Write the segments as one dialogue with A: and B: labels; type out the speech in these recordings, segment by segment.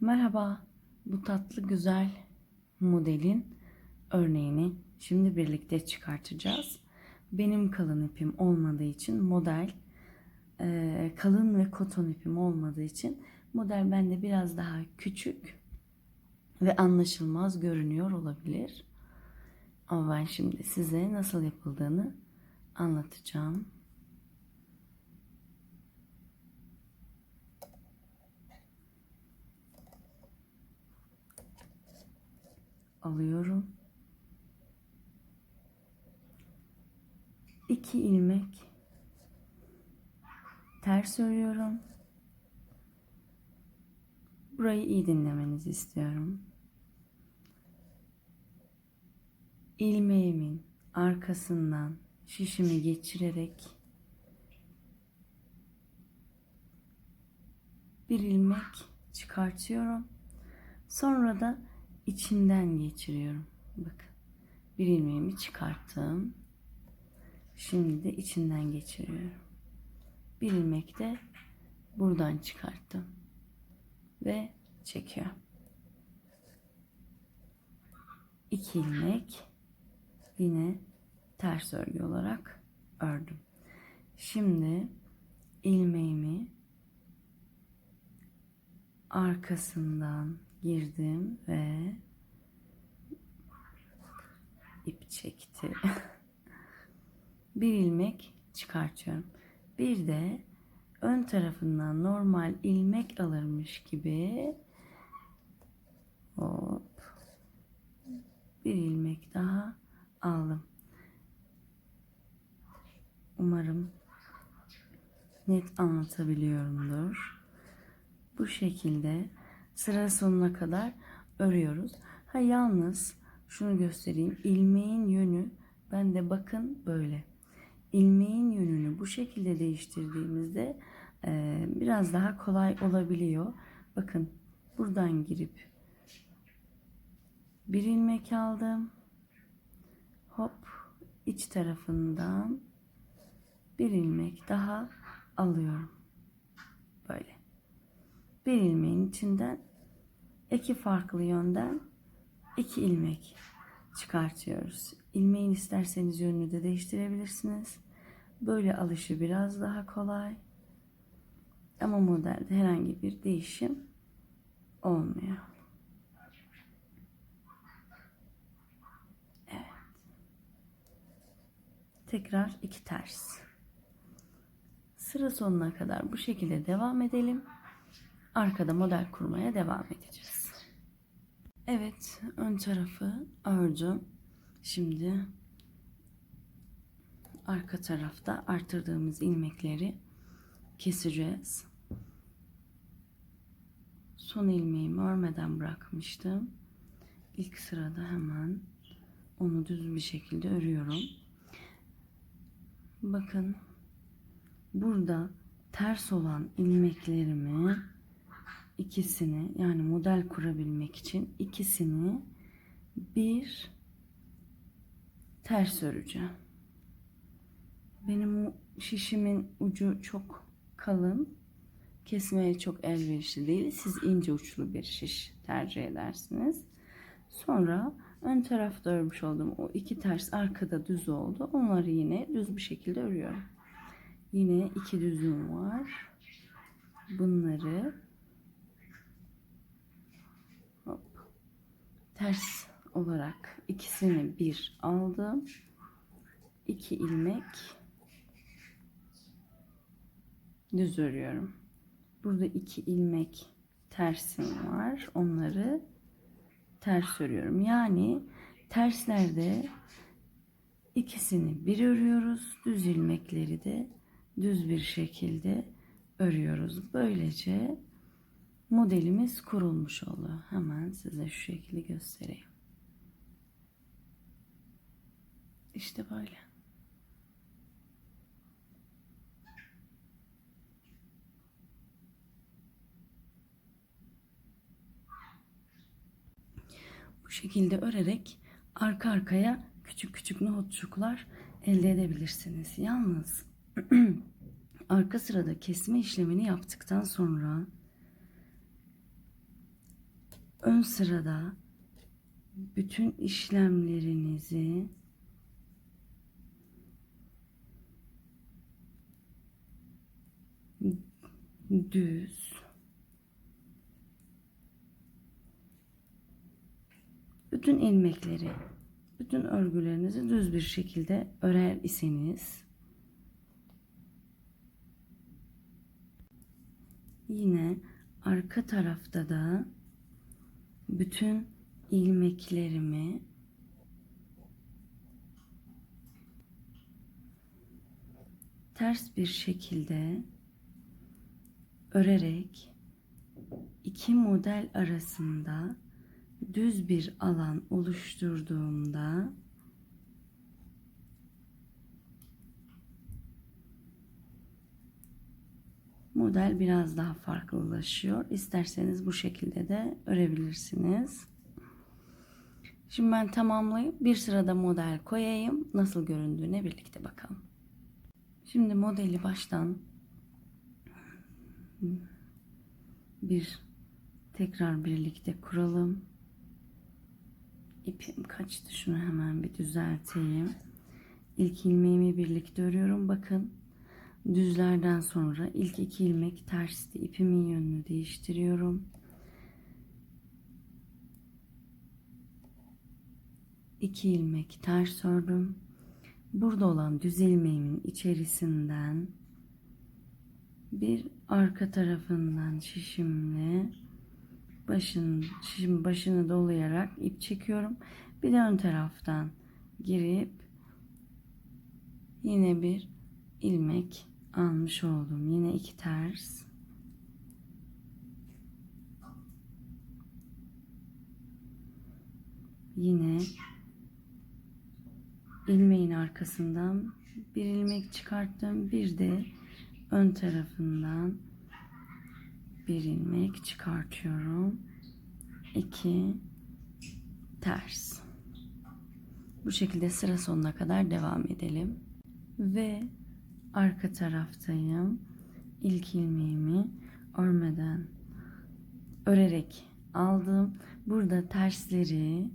A: Merhaba, bu tatlı güzel modelin örneğini şimdi birlikte çıkartacağız. Benim kalın ipim olmadığı için model e, kalın ve koton ipim olmadığı için model bende biraz daha küçük ve anlaşılmaz görünüyor olabilir. Ama ben şimdi size nasıl yapıldığını anlatacağım. Alıyorum. İki ilmek ters örüyorum. Burayı iyi dinlemenizi istiyorum. İlmeğimin arkasından şişimi geçirerek bir ilmek çıkartıyorum. Sonra da içinden geçiriyorum. Bakın. Bir ilmeğimi çıkarttım. Şimdi de içinden geçiriyorum. Bir ilmek de buradan çıkarttım. Ve çekiyorum. İki ilmek yine ters örgü olarak ördüm. Şimdi ilmeğimi arkasından girdim ve ip çekti. bir ilmek çıkartıyorum. Bir de ön tarafından normal ilmek alırmış gibi hop bir ilmek daha aldım. Umarım net anlatabiliyorumdur. Bu şekilde sıra sonuna kadar örüyoruz. Ha yalnız şunu göstereyim. ilmeğin yönü ben de bakın böyle. İlmeğin yönünü bu şekilde değiştirdiğimizde e, biraz daha kolay olabiliyor. Bakın buradan girip bir ilmek aldım. Hop iç tarafından bir ilmek daha alıyorum. Böyle. Bir ilmeğin içinden iki farklı yönden iki ilmek çıkartıyoruz. İlmeğin isterseniz yönünü de değiştirebilirsiniz. Böyle alışı biraz daha kolay. Ama modelde herhangi bir değişim olmuyor. Evet. Tekrar iki ters. Sıra sonuna kadar bu şekilde devam edelim. Arkada model kurmaya devam edeceğiz. Evet, ön tarafı ördüm. Şimdi arka tarafta artırdığımız ilmekleri keseceğiz. Son ilmeğimi örmeden bırakmıştım. İlk sırada hemen onu düz bir şekilde örüyorum. Bakın burada ters olan ilmeklerimi ikisini yani model kurabilmek için ikisini bir ters öreceğim. Benim şişimin ucu çok kalın. Kesmeye çok elverişli değil. Siz ince uçlu bir şiş tercih edersiniz. Sonra ön tarafta örmüş olduğum o iki ters arkada düz oldu. Onları yine düz bir şekilde örüyorum. Yine iki düzüm var. Bunları ters olarak ikisini bir aldım. İki ilmek düz örüyorum. Burada iki ilmek tersim var. Onları ters örüyorum. Yani terslerde ikisini bir örüyoruz. Düz ilmekleri de düz bir şekilde örüyoruz. Böylece modelimiz kurulmuş oluyor. Hemen size şu şekilde göstereyim. İşte böyle. Bu şekilde örerek arka arkaya küçük küçük nohutçuklar elde edebilirsiniz. Yalnız arka sırada kesme işlemini yaptıktan sonra ön sırada bütün işlemlerinizi düz bütün ilmekleri bütün örgülerinizi düz bir şekilde örer iseniz yine arka tarafta da bütün ilmeklerimi ters bir şekilde örerek iki model arasında düz bir alan oluşturduğumda model biraz daha farklılaşıyor. İsterseniz bu şekilde de örebilirsiniz. Şimdi ben tamamlayıp bir sırada model koyayım. Nasıl göründüğüne birlikte bakalım. Şimdi modeli baştan bir tekrar birlikte kuralım. İpim kaçtı şunu hemen bir düzelteyim. İlk ilmeğimi birlikte örüyorum. Bakın düzlerden sonra ilk iki ilmek tersti. İpimin yönünü değiştiriyorum. İki ilmek ters ördüm. Burada olan düz ilmeğimin içerisinden bir arka tarafından şişimle başın şişim başını dolayarak ip çekiyorum. Bir de ön taraftan girip yine bir ilmek almış oldum. Yine iki ters. Yine ilmeğin arkasından bir ilmek çıkarttım. Bir de ön tarafından bir ilmek çıkartıyorum. 2 ters. Bu şekilde sıra sonuna kadar devam edelim. Ve arka taraftayım. İlk ilmeğimi örmeden örerek aldım. Burada tersleri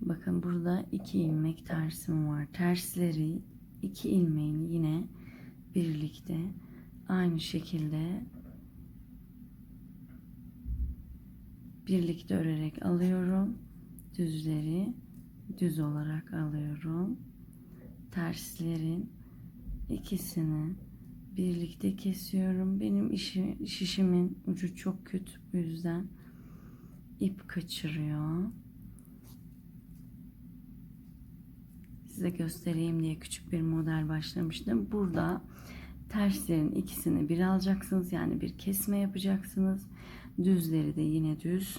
A: bakın burada iki ilmek tersim var. Tersleri iki ilmeğini yine birlikte aynı şekilde birlikte örerek alıyorum. Düzleri düz olarak alıyorum. Terslerin ikisini birlikte kesiyorum. Benim işi, şişimin ucu çok kötü bu yüzden ip kaçırıyor. Size göstereyim diye küçük bir model başlamıştım. Burada terslerin ikisini bir alacaksınız. Yani bir kesme yapacaksınız. Düzleri de yine düz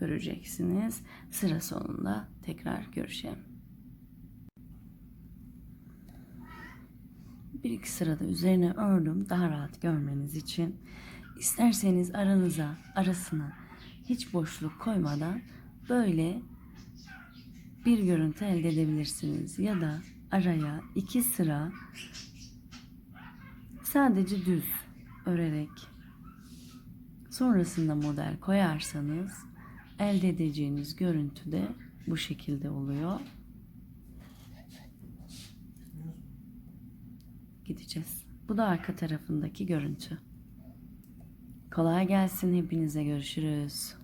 A: öreceksiniz. Sıra sonunda tekrar görüşelim. Bir iki sırada üzerine ördüm daha rahat görmeniz için. İsterseniz aranıza arasına hiç boşluk koymadan böyle bir görüntü elde edebilirsiniz. Ya da araya iki sıra sadece düz örerek sonrasında model koyarsanız elde edeceğiniz görüntü de bu şekilde oluyor. Gideceğiz. Bu da arka tarafındaki görüntü. Kolay gelsin. Hepinize görüşürüz.